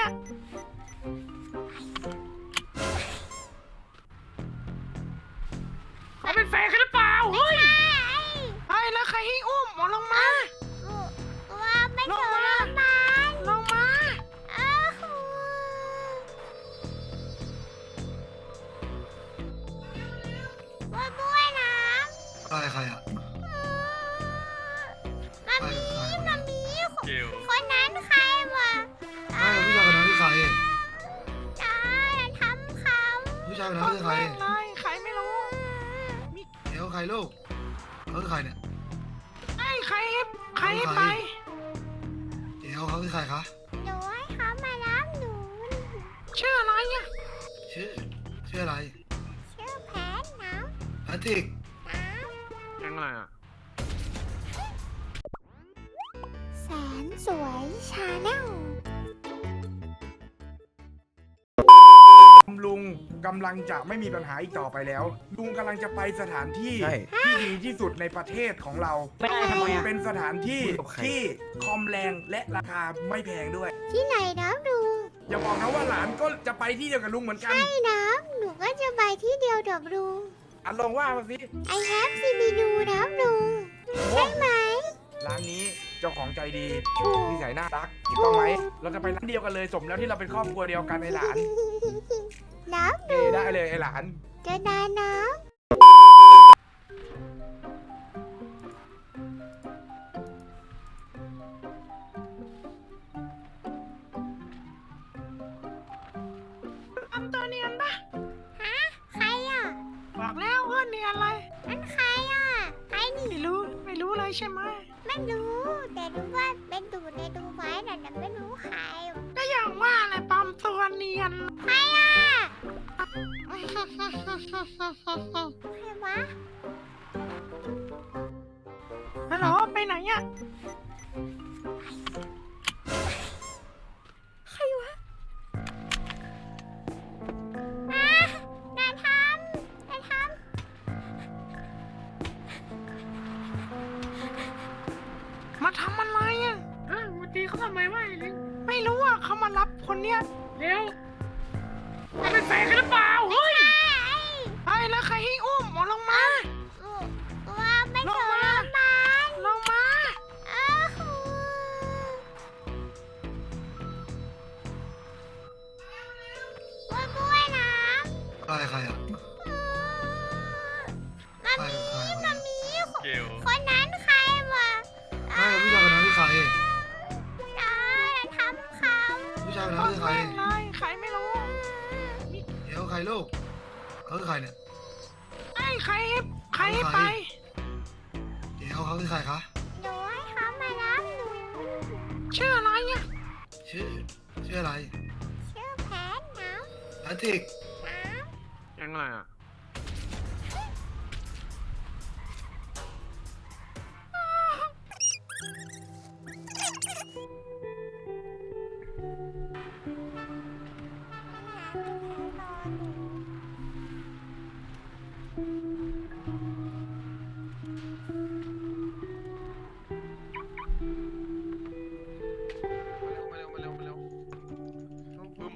อะเขาเป็นแฟนกันหรือเปล่าเฮ้ยไอ้แล้วใครให้อุ้มหมอลงมา ว่าไม่ลเจงอมามันลงมาอ้าวบ้วยบ้วยนะใครใครอะมามีใครใครมามีเกลคนนั้นใคร ชายคนนั้นคือใครแม่งเลยใครไม่รู้เดี๋ยวใครลูกเขาคือใครเนี่ยไอ้ใครให้ใครให้ไปเดี๋ยวเขาคือใครคะหนูให้เขามารับหนูชื่ออะไรอะชื่อชื่ออะไร ชื่อแพทนะแพทริกนะยังไงอะแสนสวยชาแนล กำลังจะไม่มีปัญหาอีกต่อไปแล้ว ลุงกำลังจะไปสถานที่ใช่ที่ดีที่สุดในประเทศของเราไม่ได้ทำไมอะเป็นสถานที่คุยกับใคร ที่คอมแรงและราคาไม่แพงด้วย ที่ไหนนะลุงอย่าบอกนะว่าหลานก็จะไปที่เดียวกับลุงเหมือนกันใช่นะหนูก็จะไปที่เดียวกับลุงอันลองว่ามาสิไอแฮปซีบีดูนะลุงโอ้ใช่ไหม ร้านนี้เจ้าของใจดีถูกนิสัยน่ารักถูกต้องไหม เราจะไปร้านเดียวกันเลยสมแล้วที่เราเป็นครอบครัวเดียวกันไอหลาน นะเอได้เลยไอหลานจะได้นะทำตัวเนียนปะฮะใครอะบอกแล้วว่าเนียนอะไรนั่นใครอะใครนี่ไม่รู้ไม่รู้เลยใช่ไหมไม่รู้ แต่รู้ว่าเป็นดูในดูไว้แต่ไม่รู้ใคร ก็อย่างว่าแหละปลอมตัวเนียนใครอะ ใครวะฮัลโหลไปไหนอะ คนนั้นใครวะใครผู้ชายคนนั้นคือใครจ้าทำเขาผู้ชายคนนั้นคือใครแม่งเลยใครไม่รู้เดี๋ยวใครลูกเขาคือใครเนี่ยไอ้ใครให้ใครให้ไป เดี๋ยวเขาคือใครคะหนูให้เขามารับหนูชื่ออะไรอะชื่อชื่ออะไรชื่อแพทนะแพทริกนะยังไงอะ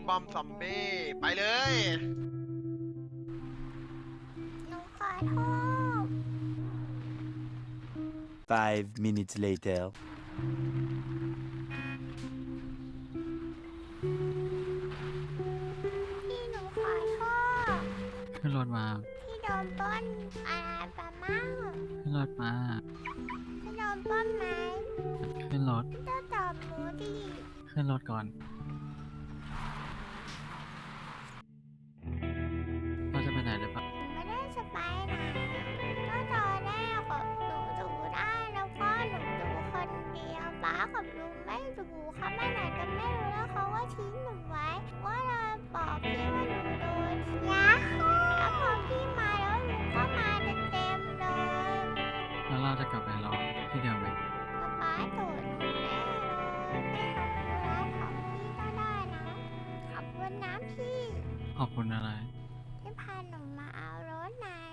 มาเร็วบึมบัมซัมเบ้ไปเลย หนูขอโทษ Five minutes later. พี่หนูขอโทษ ขึ้นรถมาที่โดนปล้นอะไรไปมั่งขึ้นรถมาที่โดนปล้นไหมขึ้นรถก็ตอบหนูดิขึ้นรถก่อน กับลุงไม่ดูเขาไม่ไหนกันไม่รู้แล้วเขาก็ทิ้งหนูไว้ ว่าเราบอกพี่ว่าหนูโดนยาฮูแล้วพอพี่มาแล้วหนูก็มาเต็มๆเลยแล้วเราจะกลับไปรอที่เดิมไหมป๊าป๊าโดดหนูแน่เลยไปทำธุระของพี่ก็ได้นะขอบคุณนะพี่ขอบคุณอะไร ที่พาหนูมาเอารถนาย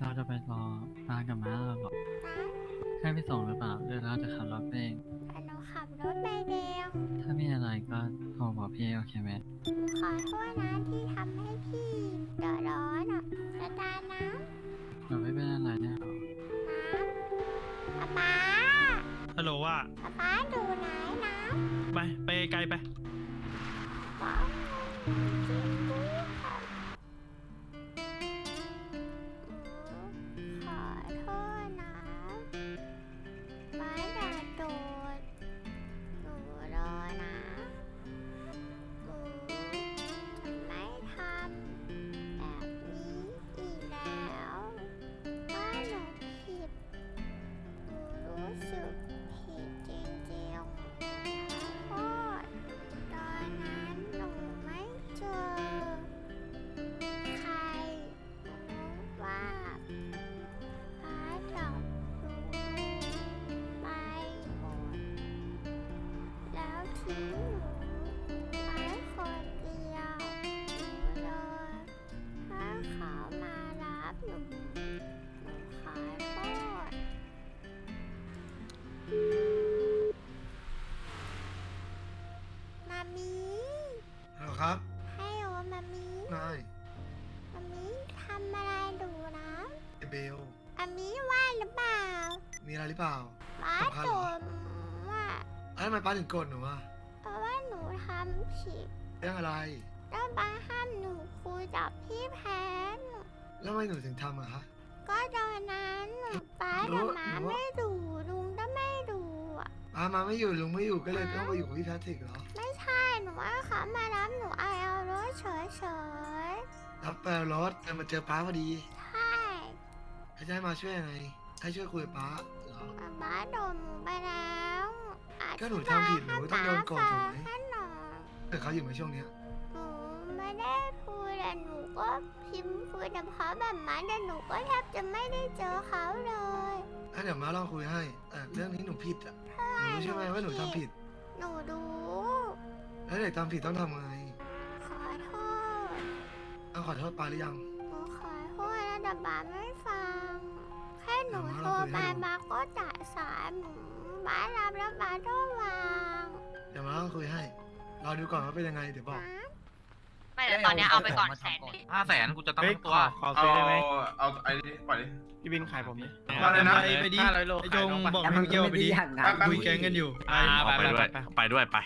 เราจะไปรอป้ากับม้าเราหรอ นะ ให้ไปส่งหรือเปล่าหรือเราจะขับรถไปเองแต่หนูขับรถไปเองถ้ามีอะไรก็โทรบอกพี่พี่โอเคไหมขอโทษนะที่ทำให้พี่เดือดร้อนอะจะตาน้เราไม่เป็นอะไรแน่หรอำน้ำป๊าป๊าฮัลโหลว่าป๊าป๊าดูไหนน้ไปไปไกลไป มามีฮัลโหลครับ ให้โอมามีนายมามีทำอะไรดูนะไอเบล มามีว่าหรือเปล่ามีอะไรหรือเปล่า ป้าสำคัญโดเหรอนว่าแล้วทำไมป้าถึงโกรธหนูอะเพราะว่าหนูทำผิดเรื่องอะไร แล้วป้าห้ามหนูคุยกับพี่แพนแล้วทำไมหนูถึงทำอะฮะก็ตอนนั้นป้ารู้กับหมารู้ไม่ดูลุงก็ไม่ดูอะป้ามาไม่อยู่ลุงไม่อยู่ก็เลยต้องไปอยู่กับพี่แพทริกเหรอ ไม่ใช่ หนูว่าเขามารับหนูเอาเอารถเฉยรับแปลรถแต่มาเจอป้าพอดีๆใช่ให้จะให้มาช่วยยังไง ให้ช่วยคุยกับป้าเหรอป้าโดนหนูไปแล้วอก็หนูธิบายทำผิดหนูก็ต้องโดนโกรธถูกไหม ให้ป๊าฟังหน่อยแต่เขาอยู่ในช่วงเนี้ยหนูไม่ได้พูดแต่หนูก็พิมพ์คุยกับเขาแบบนั้นแต่หนูก็แทบจะไม่ได้เจอเขาเลยงั้นเดี๋ยวมาลองคุยให้แต่เรื่องนี้หนูผิดอะหนูรู้ใช่ไหมว่าหนูทำผิด หนูดู แล้วเด็กทำผิดต้องทำไงขอโทษต้องขอโทษป้าหรือยัง หนูขอโทษแล้วแต่บ้าไม่ฟัง แค่หนูเอามาโทรเราคุยไปให้ดูบ้าก็จ่ายสายหนูบ้ารับแล้วบ้าต้องวางเดี๋ยวมาลองคุยให้รอดูก่อนว่าเป็นยังไงเดี๋ยวบอก นะไม่แต่ตอนเนี้ยเอาไปก่อนแสนหนึ่งห้าแสนกูจะตั้งเฮ้ยทั้งขตัวอขอซื้อได้ไหมเอาไอ้นี่ปล่อยดิ พี่บินขายผมดิมาเลยนะ ไปไปดิไอจงบอกให้เกี่ยวไปดิคุยแกงกันอยู่ อ่าไปไปด้วยไปด้วยไป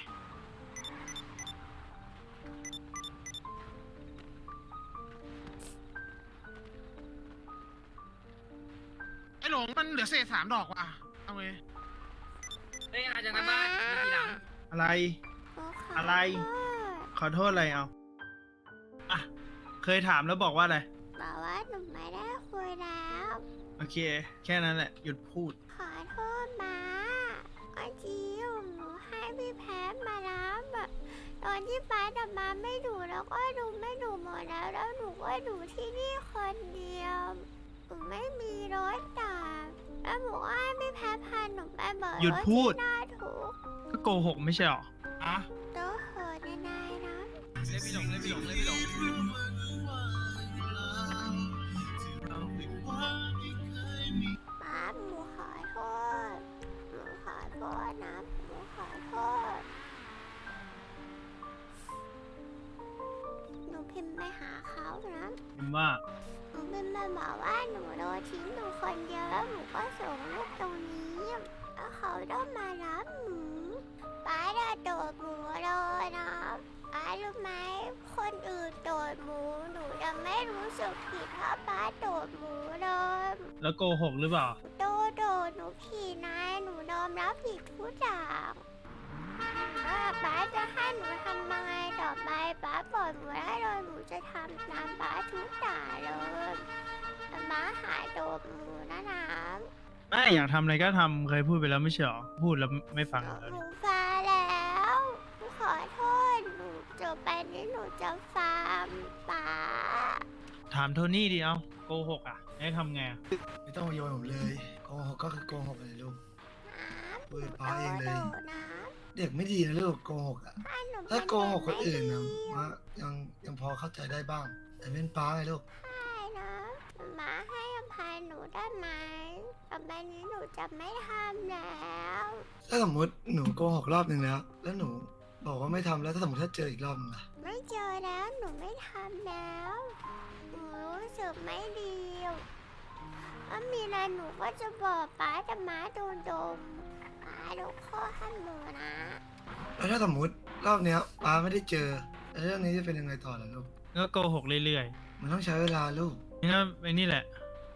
อหลงมันเหลือเศษสามดอกว่ะ เอาไงเฮ้ยอาจจะนะบ้านมีทีหลังอะไรหนูขออะไร โทษขอโทษอะไรเอาอะเคยถามแล้วบอกว่าอะไร บอกว่าหนูไม่ได้คุยแล้ว โอเค แค่นั้นแหละ หยุดพูด ขอโทษมาเมื่อกี้หนูให้พี่แพทมารับอะตอนที่ป้าดับมาไม่ดูแล้วก็ดูไม่ดูหมดแล้วแล้วหนูก็ดูที่นี่คนเดียวห นูไม่มีรถตามแล้วหนูก็ให้พี่แพทพาหนูไปเบิกหยุดรถพูด ที่หน้าถูกก็โกหกไม่ใช่หรออะโตเหินนายๆนะเล่พี่หลงเล่พี่หลงเล่พี่หลงป้าหนูขอโทษหนูขอโทษนะหนูขอโทษหนูพิมพ์ไปหาเขานะผมว่า หนูเป็นมาบอกว่าหนูโดนทิ้งหนูคนเดียวแล้วหนูก็ส่งรูปตรงนี้แล้วเขาต้องมารับหนูป้าจะโดดหมูเลยนะป้ารู้ไหมคนอื่นโดดหมูหนูจะไม่รู้สึกผิดเพราะป้าโดดหมูเลยแล้วโกหกหรือเปล่า โดโดหนูผิดนายหนูยอมรับผิดทุกอย่าง ว่าป้าจะให้หนูทำยังไงต่อไปป้าปล่อยหนูได้เลยหนูจะทำตามป้าทุกอย่างเลยแต่ป้าหายโดดหนูนะนะไม่อยากทำอะไรก็ทำเคยพูดไปแล้วไม่ใช่หรอพูดแล้วไม่ฟังเลยหนูฟังแล้วหนูขอโทษหนูจะไปนี้หนูจะฟังป้าถามโทนี่ดิเอาโกหกอะให้ทำไงอะไม่ต้องมาโยนผมเลยโกหกก็คือโกหกเลยลูกคุยกับป้าเองเลยโดดนะ เด็กไม่ดีนะลูกโกหกอะ ถ้าหนูถ้าเป็นโกหกคนอื่นเด็นะไม่ดีมายังยังพอเข้าใจได้บ้าง แต่เป็นป้าไงลูก ได้นะหมาให้อภัยหนูได้ไหมต่อไปนี้หนูจะไม่ทำแล้วถ้าสมมติหนูโกหกรอบหนึ่งแล้ว แล้วหนูบอกว่าไม่ทำแล้วถ้าสมมติถ้าเจออีกรอบนึงล่ะ ไม่เจอแล้วหนูไม่ทำแล้วหนูรู้สึกไม่ดีถ้ามีอะไรหนูก็จะบอกป้าแต่ม้าโดนดม ป้าดูข้อให้หนูนะ แล้วถ้าสมมติรอบเนี้ยป้าไม่ได้เจอแล้วเรื่องนี้จะเป็นยังไงต่อล่ะลูก ก็โกหกเรื่อยมันต้องใช้เวลาลูก ๆนี่ก็ไอ้นี่แหละ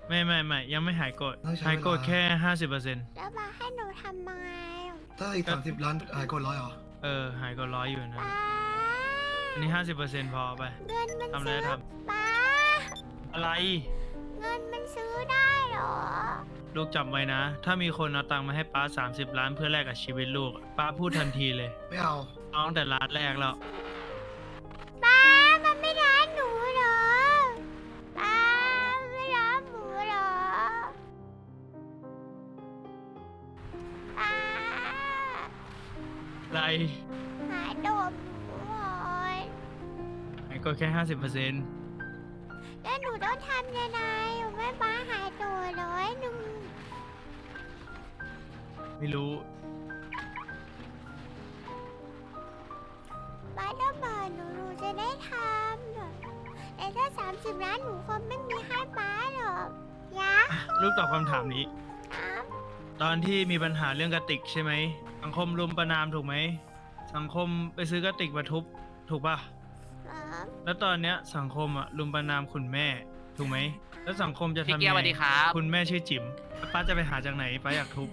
ไม่ไม่ไม่ยังไม่หายโกรธต้องใช้หายโกรธเวลา แค่ห้าสิบเปอร์เซ็นต์แล้วมาให้หนูทำยังไงถ้าอีกสามสิบล้านหายกดร้อยเหรอเออหายโกรธร้อยอยู่นะ ป้าอันนี้ห้าสิบเปอร์เซ็นต์พอไป เงินมันทำอะไรซื้อทป้าำอะไร เงินมันซื้อได้เหรอ ลูกจำไว้นะ ถ้ามีคนเอาตังค์มาให้ป้า 30 ล้านเพื่อแลกกับชีวิตลูกป้าพูดทันทีเลยไม่เอา เอาตั้งแต่ล้านแรกแล้ว ป้ามันไม่ร้านหนูเหรอ ป้ามันไม่ร้านหมูเหรอ ป้าอะไรหาดมหนูหน่อยหายโกรธแค่ห้าสิบเปอร์เซ็นต์แล้วหนูต้องทำยังไงแม่ป้าหายตัวร้อยหนึ่ง ไม่รู้ป้าต้องบอกหนูหนูจะได้ทำแต่ถ้าสามสิบล้านหนูคงไม่มีให้ป้าหรอกยะลูกตอบคำถามนี้ ครับตอนที่มีปัญหาเรื่องกระติกใช่ไหม สังคมรุมประนามถูกไหม สังคมไปซื้อกระติกมาทุบถูกป่ะครับแล้วตอนเนี้ยสังคมอะรุมประนามคุณแม่ถูกไหม แล้วสังคมจะทำพี่เกียร์สวัสดีครับ คุณแม่ชื่อจิ๋มแล้วป้าจะไปหาจากไหนป้าอยากทุบ